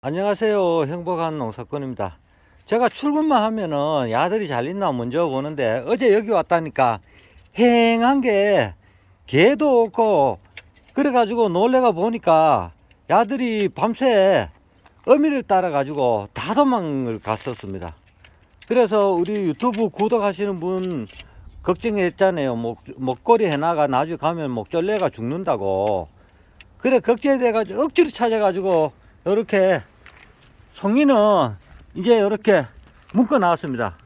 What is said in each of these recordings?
안녕하세요. 행복한 농사꾼입니다. 제가 출근만 하면은 야들이 잘 있나 먼저 보는데 어제 여기 왔다니까 행한 게 개도 없고 그래 가지고 놀래가 보니까 야들이 밤새 어미를 따라 가지고 다 도망을 갔었습니다. 그래서 우리 유튜브 구독하시는 분 걱정했잖아요. 목, 목걸이 해나가 나중에 가면 목절레가 죽는다고. 그래 걱정돼가지고 억지로 찾아가지고 이렇게 송이는 이제 이렇게 묶어 나왔습니다.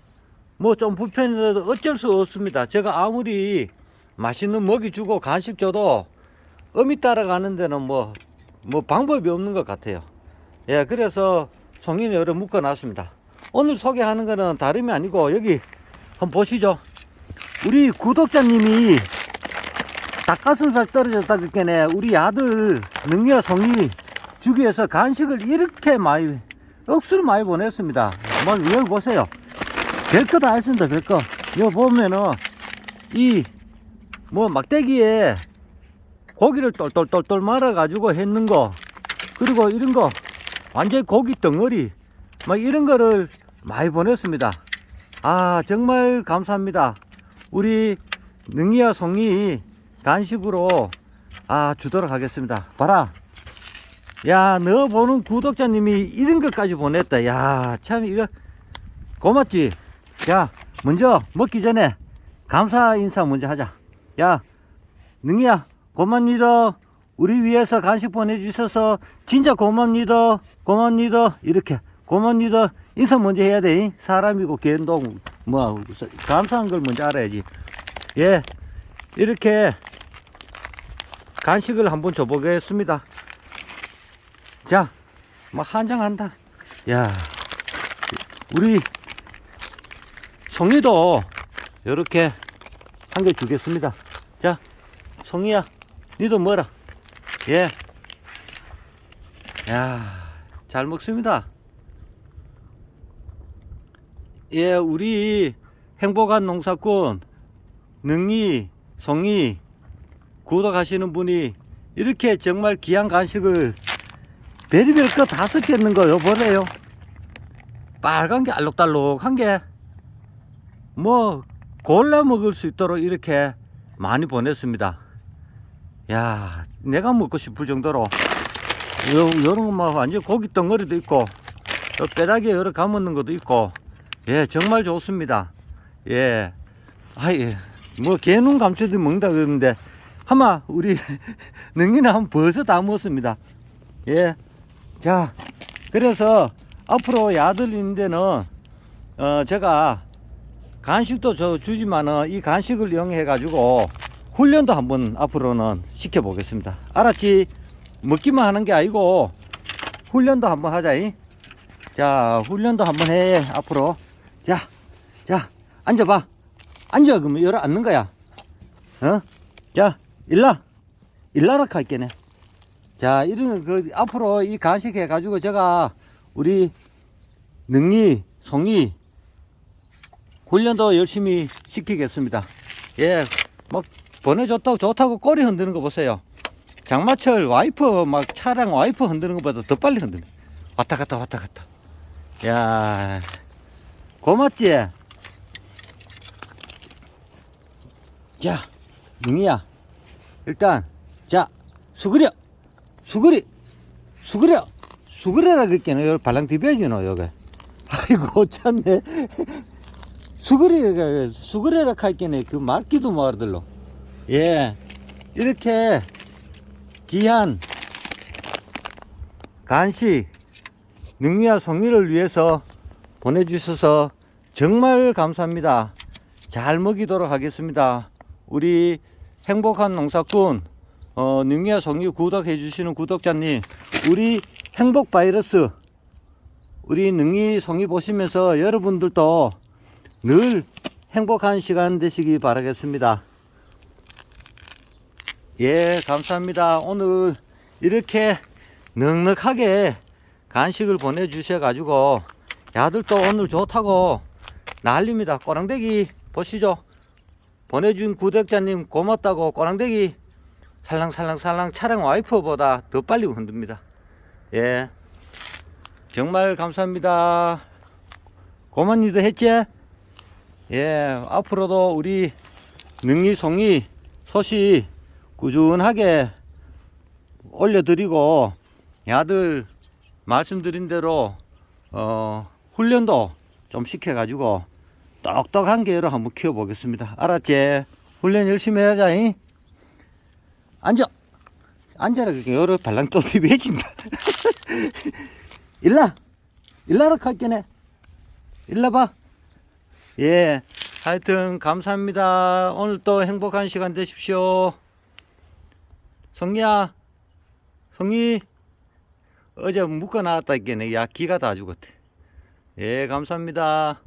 뭐 좀 불편해도 어쩔 수 없습니다. 제가 아무리 맛있는 먹이 주고 간식 줘도 어미 따라가는 데는 뭐, 뭐 방법이 없는 것 같아요. 예, 그래서 송이는 여러 묶어 놨습니다. 오늘 소개하는 거는 다름이 아니고 여기 한번 보시죠. 우리 구독자님이 닭가슴살 떨어졌다 그랬네 우리 아들 능이와 송이 주기 위해서 간식을 이렇게 많이 억수로 많이 보냈습니다. 뭐 여기 보세요. 별거 다 했습니다 별거. 여기 보면은 이 뭐 막대기에 고기를 똘똘똘똘 말아 가지고 했는 거 그리고 이런 거 완전 고기 덩어리 막 이런 거를 많이 보냈습니다. 아 정말 감사합니다. 우리 능이와 송이 간식으로 아 주도록 하겠습니다. 봐라. 야, 너 보는 구독자님이 이런 것까지 보냈다. 야, 참 이거 고맙지. 야, 먼저 먹기 전에 감사 인사 먼저 하자. 야, 능이야, 고맙니다. 우리 위해서 간식 보내주셔서 진짜 고맙니다. 고맙니다. 이렇게 고맙니다. 인사 먼저 해야 돼. 사람이고 개인동 뭐 감사한 걸 먼저 알아야지. 예, 이렇게 간식을 한번 줘보겠습니다. 자, 막 한장한다. 야, 우리 송이도 이렇게 한 개 주겠습니다. 자, 송이야, 니도 뭐라? 예. 야, 잘 먹습니다. 예, 우리 행복한 농사꾼 능이, 송이 구독하시는 분이 이렇게 정말 귀한 간식을 별의별 거 다 섞였는 거요 보세요. 빨간 게 알록달록한 게 뭐 골라 먹을 수 있도록 이렇게 많이 보냈습니다. 야 내가 먹고 싶을 정도로 요, 요런 거막 완전 고기 덩어리도 있고 또 뼈다귀에 여러 감았는 것도 있고. 예 정말 좋습니다. 예. 아이 뭐 개눈 감춰도 먹는다 그러는데 아마 우리 능이는 한번 벌써 다 먹었습니다. 예. 자, 그래서 앞으로 야들 있는 데는 어 제가 간식도 저 주지만은 이 간식을 이용해 가지고 훈련도 한번 앞으로는 시켜 보겠습니다. 알았지? 먹기만 하는 게 아니고 훈련도 한번 하자이. 자, 훈련도 한번 해 앞으로. 자, 자, 앉아봐. 앉아 그러면 열어 앉는 거야. 어? 자, 일라. 일라라 할게네. 자, 이런 그 앞으로 이 간식 해 가지고 제가 우리 능이, 송이 훈련도 열심히 시키겠습니다. 예, 막 보내줬다고 좋다고 꼬리 흔드는 거 보세요. 장마철 와이퍼 막 차량 와이퍼 흔드는 것보다 더 빨리 흔드네. 왔다 갔다 왔다 갔다. 야, 고맙지? 자, 능이야. 일단, 자, 수그려! 수그리! 수그려! 수그려라 그랬겠네. 여기 발랑 디벼지, 너, 여기. 아이고, 참네. 수그리, 수그려라 할게네. 그 말기도 못 알아들러. 예. 이렇게 귀한 간식, 능미와 송이를 위해서 보내주셔서 정말 감사합니다. 잘 먹이도록 하겠습니다. 우리 행복한 농사꾼 어, 능이와 송이 구독해 주시는 구독자님 우리 행복 바이러스 우리 능이 송이 보시면서 여러분들도 늘 행복한 시간 되시기 바라겠습니다. 예, 감사합니다. 오늘 이렇게 넉넉하게 간식을 보내주셔 가지고 야들도 오늘 좋다고 난립니다. 꼬랑대기 보시죠. 보내준 구독자님 고맙다고 꼬랑대기 살랑살랑살랑 차량 와이퍼보다 더 빨리 흔듭니다. 예. 정말 감사합니다. 고만이도 했지? 예, 앞으로도 우리 능이 송이 소시 꾸준하게 올려드리고 야들 말씀드린 대로 어, 훈련도 좀 시켜가지고 똑똑한 개로 한번 키워보겠습니다. 알았지? 훈련 열심히 해야자. 잉? 앉아. 앉아라. 그렇게 여러 발랑 떠들이 해진다. 일라. 일라라 갈게네. 일라 봐. 예. 하여튼 감사합니다. 오늘 또 행복한 시간 되십시오. 성리야. 성리. 어제 묶어 나왔다 했겠네. 야, 기가 다 죽었대. 예, 감사합니다.